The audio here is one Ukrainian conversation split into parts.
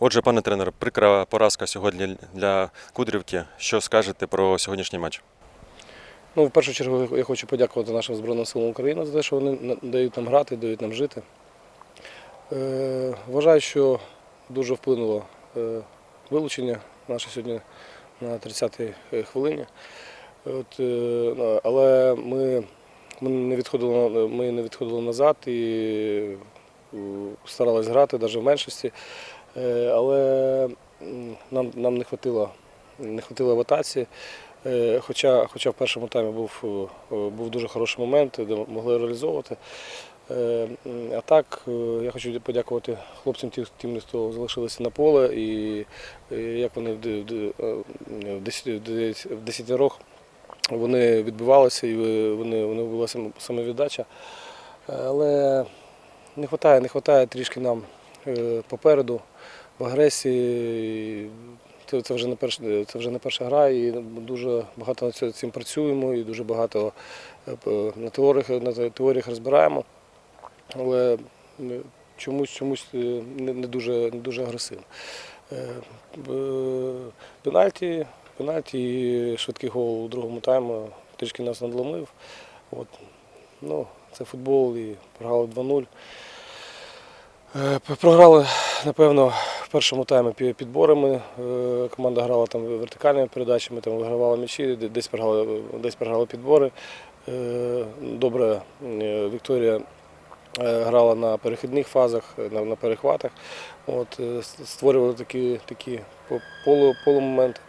Отже, пане тренер, прикра поразка сьогодні для Кудрівки. Що скажете про сьогоднішній матч? Ну, в першу чергу я хочу подякувати нашим Збройним силам України за те, що вони дають нам грати, дають нам жити. Е, вважаю, що дуже вплинуло е, вилучення наше сьогодні на 30-й хвилині. От, е, ну, але ми, ми, не відходили, ми не відходили назад і е, старалися грати навіть в меншості. Е, але нам, нам не хватило, не хватило ротації. Е, Хоча, хоча в першому таймі був, е, був дуже хороший момент, де могли реалізовувати. А так, я хочу подякувати хлопцям, тим, хто залишилися на поле, і як вони в д- в е, в десяти- в десятирох вони відбивалися і вони, вони була самовіддача. Але не вистачає, не вистачає трішки нам попереду в агресії. Це, вже не перш, це вже не перша гра, і дуже багато над цим- працюємо, і дуже багато е, на теоріях, на теоріях розбираємо. Але е, чомусь, чомусь е, не, дуже, не дуже агресивно. Пенальті, пенальті і швидкий гол у другому таймі трішки нас надломив. От. Ну, це футбол і програли 2-0. Е, Програли, напевно, в першому таймі підборами. Е, Команда грала там вертикальними передачами, там вигравала м'ячі, десь програли, десь програли підбори. Е, Добре, е, Вікторія грала на перехідних фазах, на, на перехватах. От, створювали такі, такі полу, полумоменти.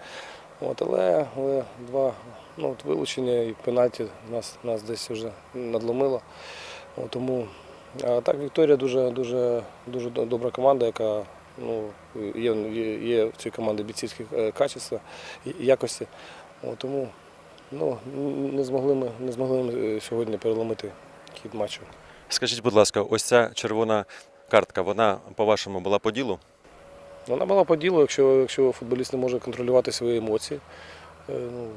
От, але, але два ну, от вилучення і пенальті нас, нас десь вже надломило. От, тому а так Вікторія дуже, дуже, дуже добра команда, яка ну, є, є, в цій команді бійцівські е, качества якості. Тому ну, не змогли ми, не змогли ми е, сьогодні переломити хід матчу. Скажіть, будь ласка, ось ця червона картка, вона, по-вашому, була по ділу? Вона була по ділу, якщо, якщо футболіст не може контролювати свої емоції, е, ну,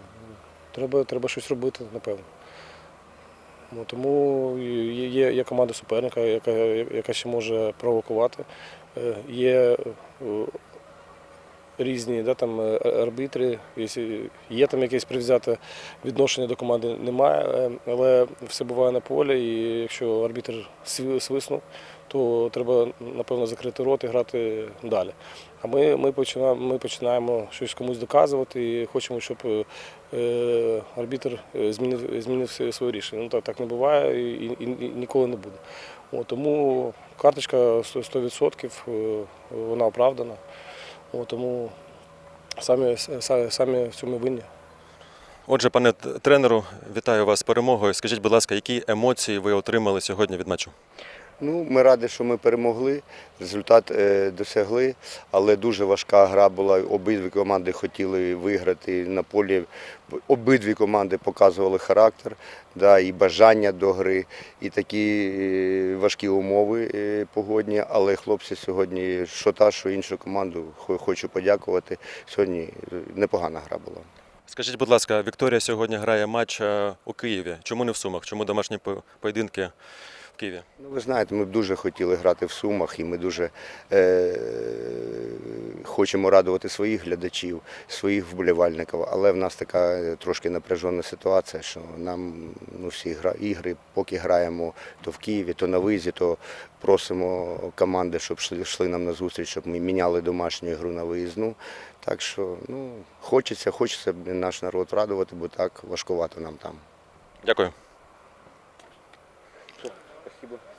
треба, треба щось робити, напевно. Тому є, є, є команда суперника, яка, яка ще може провокувати. Е, Є е, різні да, там, е, арбітри, є там якесь привзяте відношення до команди, немає, але все буває на полі, і якщо арбітр свиснув, то треба, напевно, закрити рот і грати далі. А ми, ми, починаємо, ми починаємо щось комусь доказувати і хочемо, щоб е, арбітр змінив, змінив своє- рішення. Ну, так, так не буває і, і, і ніколи не буде. От, тому карточка 100%, 100% е, вона оправдана. Тому самі, самі в цьому винні. Отже, пане тренеру, вітаю вас з перемогою. Скажіть, будь ласка, які емоції ви отримали сьогодні від матчу? Ну, ми раді, що ми перемогли. Результат е, досягли, але дуже важка гра була. Обидві команди хотіли виграти на полі. Обидві команди показували характер, да, і бажання до гри, і такі е, важкі умови е, погодні. Але хлопці сьогодні, що та, що іншу команду, хочу подякувати. Сьогодні непогана гра була. Скажіть, будь ласка, Вікторія сьогодні грає матч у Києві. Чому не в Сумах? Чому домашні поєдинки Києві? Ну, ви знаєте, ми б дуже хотіли грати в Сумах, і ми дуже е, хочемо радувати своїх глядачів, своїх вболівальників. Але в нас така е, трошки напряжена ситуація, що нам ну, всі ігри, поки граємо то в Києві, то на визі, то просимо команди, щоб йшли, йшли нам на зустріч, щоб ми міняли домашню ігру на виїзну. Так що ну, хочеться, хочеться наш народ радувати, бо так важкувато нам там. Дякую. Спасибо.